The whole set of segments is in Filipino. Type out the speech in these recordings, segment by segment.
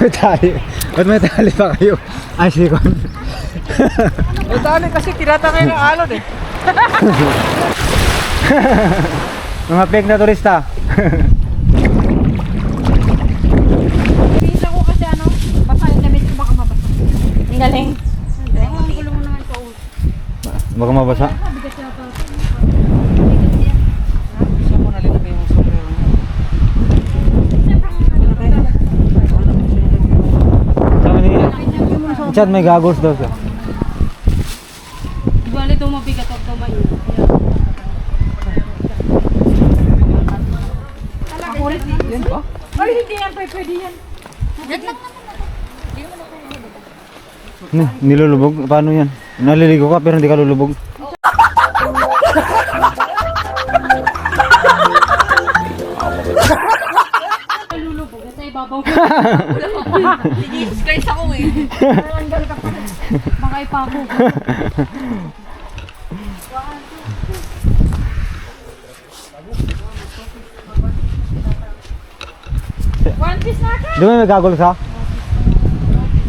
may tali. Ba't may tali pa kayo? Ay, sikon. May tali kasi tinatangay ng alon eh. Mga fake na turista. Pinsa ko kasi ano, basa yung damit ko baka mabasa. Ang galing. Ang naman sa ulo. Baka mabasa. Chad, may goggles daw siya. Bali ito mabigat at tumain. Yan ba? Ay, hindi yan, pwede pwede yan. Ni, nilulubog? Paano yan? Naliligo ka pero hindi ka lulubog. Lulubog, sa ibabaw. Jesus Christ ako eh. Tanggal ka pa. Baka ipako. One piece na ka? Ba may goggles ha?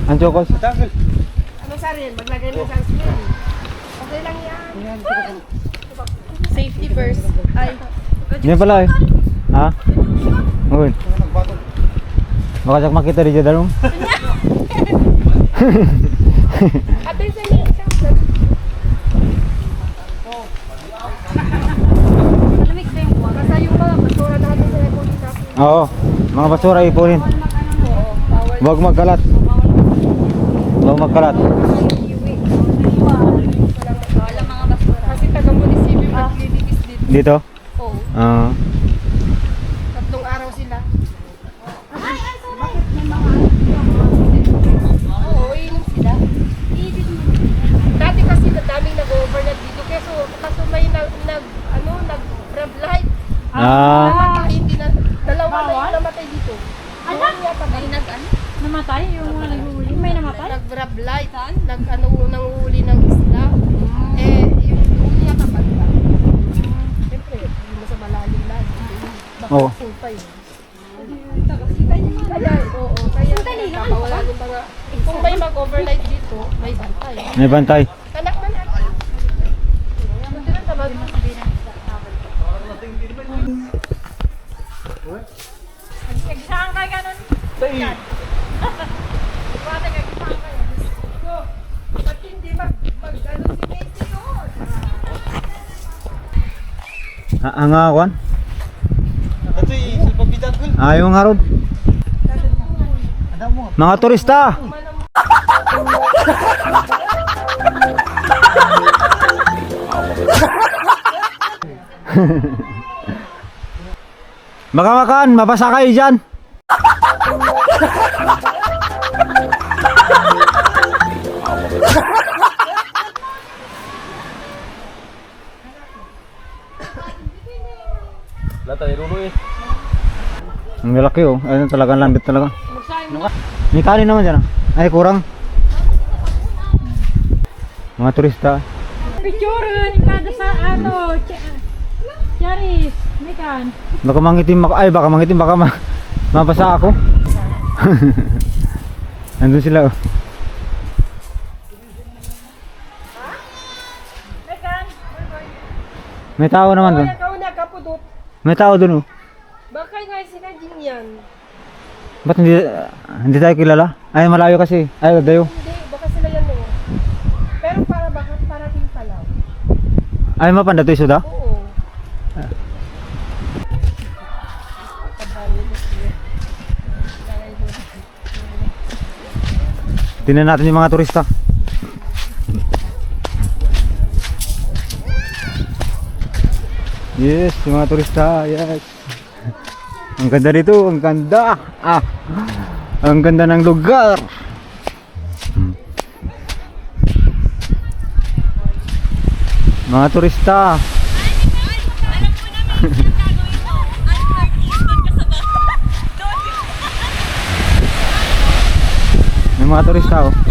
Ang chokos? Ano sa rin? Maglagay ng sunscreen. Okay lang yan. Safety first. Ay. Yan pala eh. Ha? Uy. Baka siya makita rin dyan dalong. Ate, sa inyo. Malamig ba yung buwan? Basta yung mga basura natin sa repoli natin. Oo. Mga basura ipunin. Huwag magkalat. Huwag magkalat. Wala mga basura. Kasi taga-munisipyo maglilinis dito. Dito? Oo. Ah. Tatlong araw sila. Oo, inom sila. Dati kasi daming nag-overnight dito. Kaso, kaso may nag, nag ano, nag-ramp light. Ah. Namatay, hindi na, dalawa na yung namatay dito. Yata May nag ano? Namatay? Yung mga naghuli? May namatay? Nag-grab light, nag ano, nanguhuli ng isla. Eh, yung yung yata banda. Siyempre, hindi mo sa malalim na. Baka Oo. sulpa yun. Kaya, oo, kaya nakawala yung mga, kung may mag-overnight dito, may bantay. May bantay. Anak na natin. Hindi na naman. Nagsaan ka ganun? Bate ka kisama kayo. Ba't hindi mag, mag, ano si Macy yun? Ha hangawan? Ayaw nga ron. Mga turista! Baka makaan, mabasa kayo dyan. Ang lalaki oh. Ayun talagang landit talaga. May kanin naman dyan ah. Ay kurang. Mga turista. Picture kada sa ano, Ch- Charis, may kan. Baka mangitim ako. Ay baka mangitim. Baka ma mabasa ako. Nandun sila oh. May tao naman doon. May tao doon oh. Baka nga sila din yan. Ba't hindi, hindi tayo kilala? Ay malayo kasi. Ay dayo. Hindi, baka sila yan no. Pero para baka parating pa lang. Ay mapanda to isuda? Oo. Tingnan natin yung mga turista. Yes, yung mga turista, yes. Ang ganda dito, ang ganda. Ah. Ang ganda ng lugar. Hmm. Mga turista. May mga turista oh.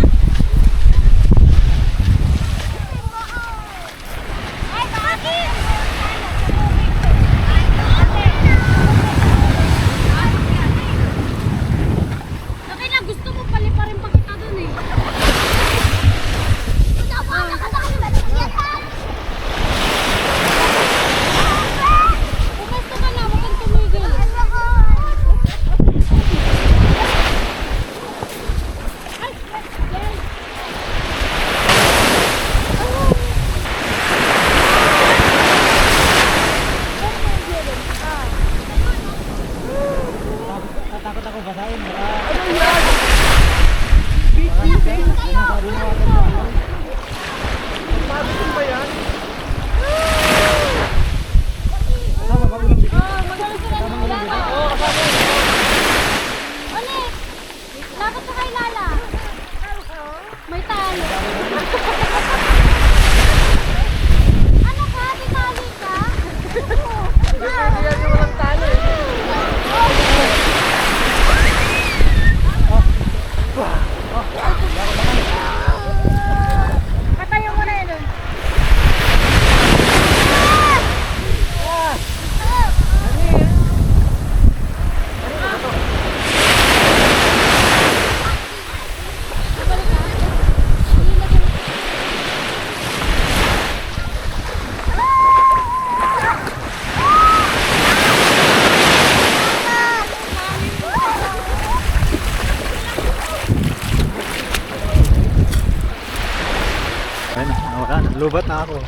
Ako.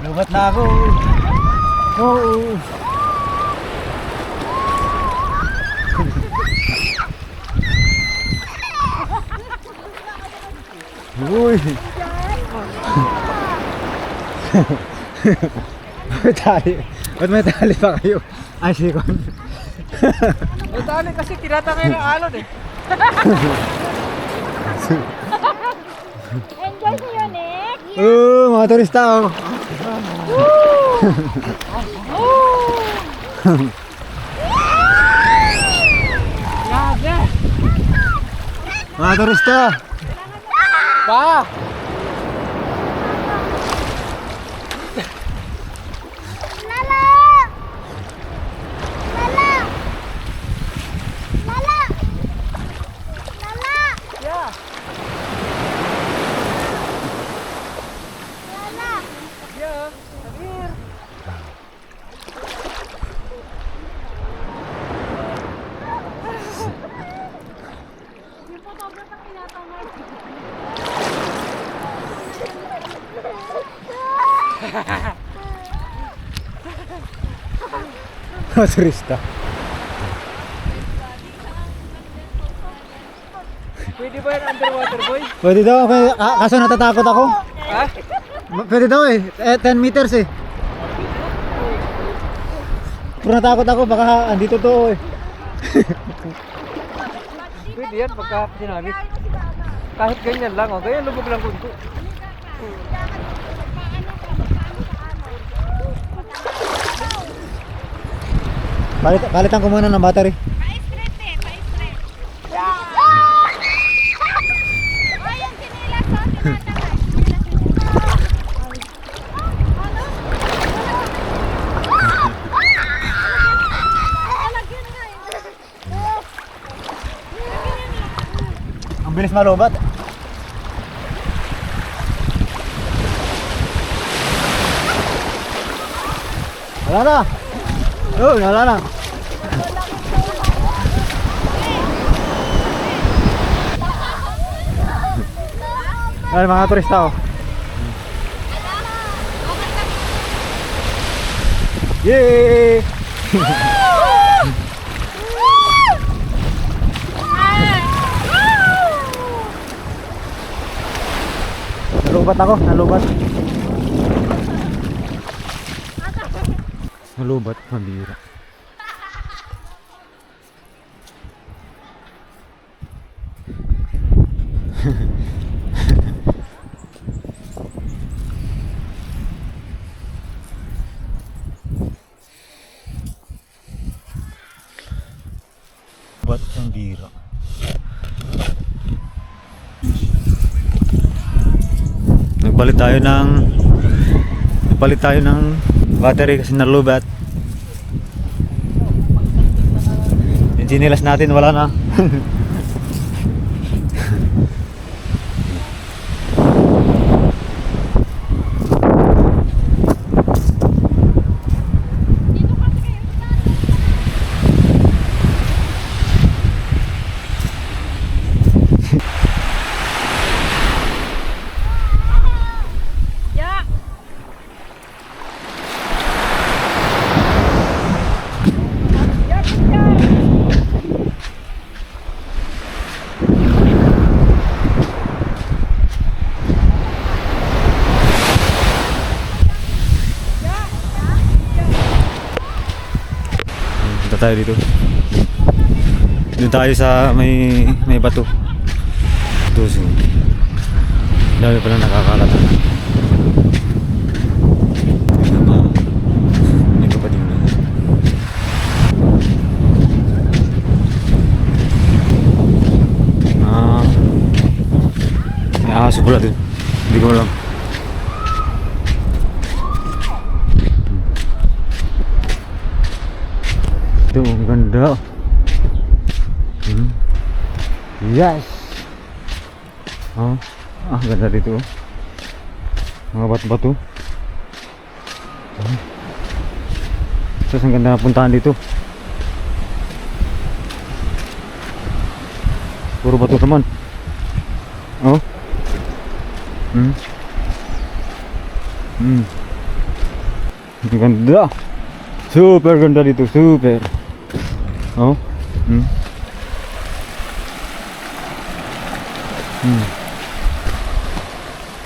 Lubat na ako. Oo. Uy. may tali. Ba't may tali pa kayo? Ay, sikon. May tali kasi tinatangay ng alon eh. Oo, mga turista oh. Mga turista. Pa! Turista. Pwede ba yan underwater boy? Pwede daw, pwede, ah, kaso natatakot ako. Ha? Pwede daw eh, eh 10 meters eh. Pero natakot ako, baka andito to eh. Yan pagka sinabi. Kahit ganyan lang oh. Ganyan lubog lang kunti. Palit, palitan ko muna ng battery. Ay, ang sinilas ko, tinatangay. Ang bilis malubat. Wala na. Oh, wala na. Ay, mga turista oh. Yay! Nalubat ako, nalubat. Nalubat, mabira. Ba't ang bira? Nagpalit tayo ng Nagpalit tayo ng battery kasi nalubat. Yung chinilas natin wala na. tayo dito. Doon tayo sa may may bato. Tuso. Dami pala nakakalata. Ito ma. Hindi ko pa din na. Ah. May aso pala dun. Hindi ko alam. Ito, ang ganda. Hmm. Yes! Oh, ah, ganda dito. oh. Mga bato-bato. Hmm. Tapos ang ganda na puntahan dito. Puro bato naman. Oh. Hmm. Hmm. Ang ganda. Super ganda dito, super. Oh. Hmm. Hmm.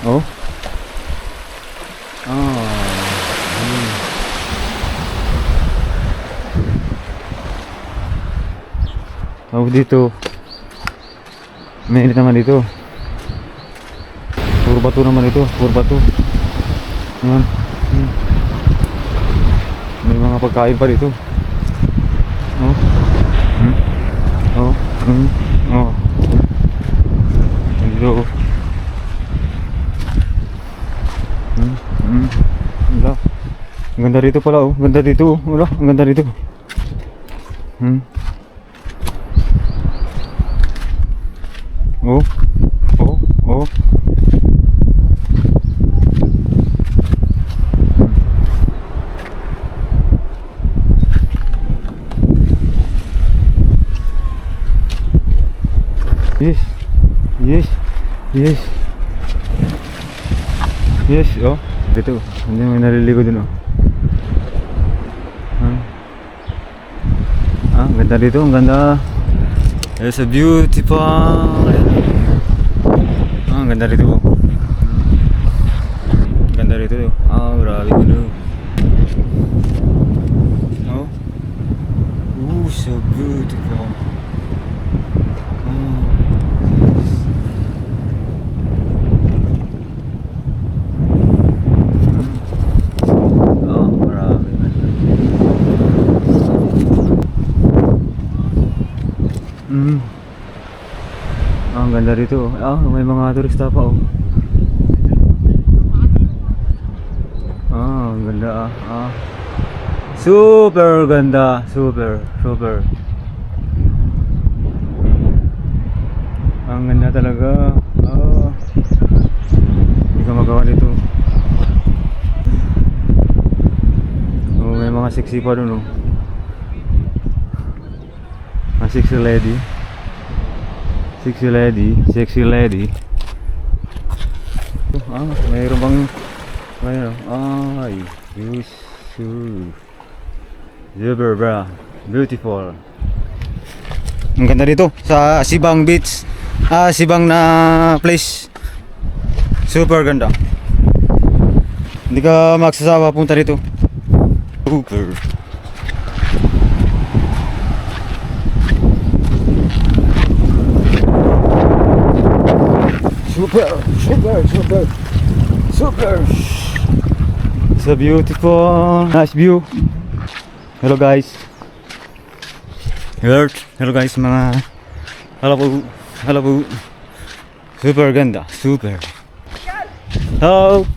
Oh. Ah. Hmm. Oh, dito. Mainit naman dito. Puro bato naman ito, puro bato. Ayan. Hmm. May mga pagkain pa dito. Oh. Hmm. Oh. Hmm. Oh. Dito. Hmm. Hmm. Wala. Ang ganda dito pala oh. Ang ganda dito oh. Wala. Ang ganda dito. Hmm. Oh. Oh. Oh. Yes. Yes. Yes. Yes, oh. Dito. Hindi may naliligo dun, oh. Ah. Ah, ganda dito. Ang ganda. It's a beautiful. Ah, ang ganda dito, oh. Ganda dito, oh. Ah, grabe ganda. Oh. Ooh, so beautiful. Oh. Oh, marami na. Mm. Ah, ang ganda rito. oh. Ah, may mga turista pa oh. Ah, ang ganda ah. ah. Super ganda. Super, super. Ang ganda talaga. Ah. Hindi ka magawa nito. Oh, may mga sexy pa dun oh. Mga sexy lady. Sexy lady, sexy lady. Oh, ah, mayroon bang mayroon. Ay, yes. Super bra. Beautiful. Ang ganda dito sa Sibang Beach. Ah, Sibang na place. Super ganda. Hindi ka magsasawa punta dito. Super. Super, super, super, super. It's a beautiful, nice view. Hello guys. Hello, hello guys mga. Hello po, hello po. Super ganda, super. Hello.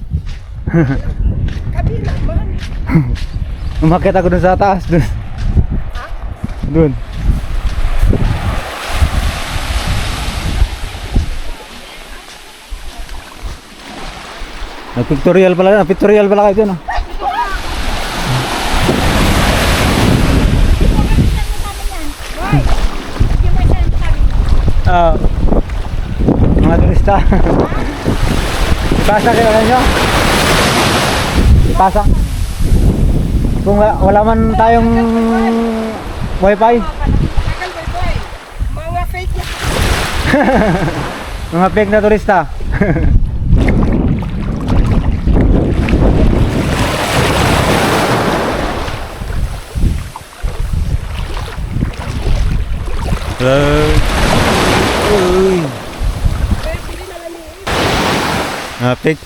Umakit ako dun sa taas dun. Dun. Nag-pictorial pala, pictorial pala kayo dun. ah. Ah. mga turista. Ipasa kayo nyo? Ipasa. Kung wala, man tayong wifi. Mga fake na turista. Sa- Uy. Napik.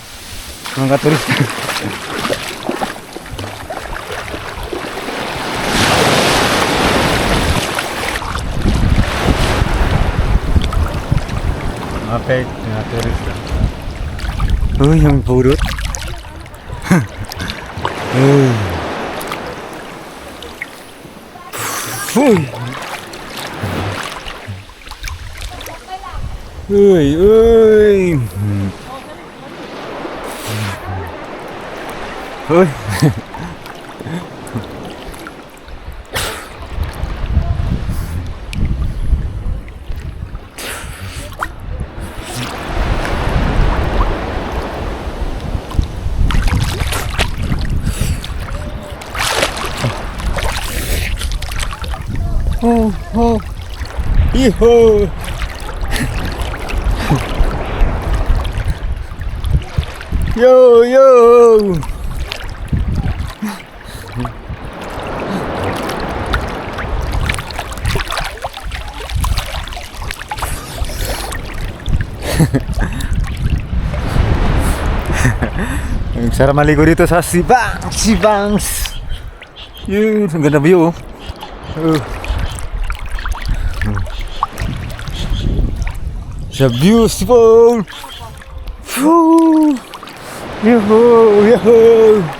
Mga turista. Napik. Mga turista. Uy, ang purot. Uy. Uy. 哎哎，哎，哦哦，一号。Yo, yo. Ang sarap maligo dito sa Sibang, Sibangs. Yun, ang ganda view. oh. Oh. So beautiful. Woo. Yoo-hoo, yoo-hoo.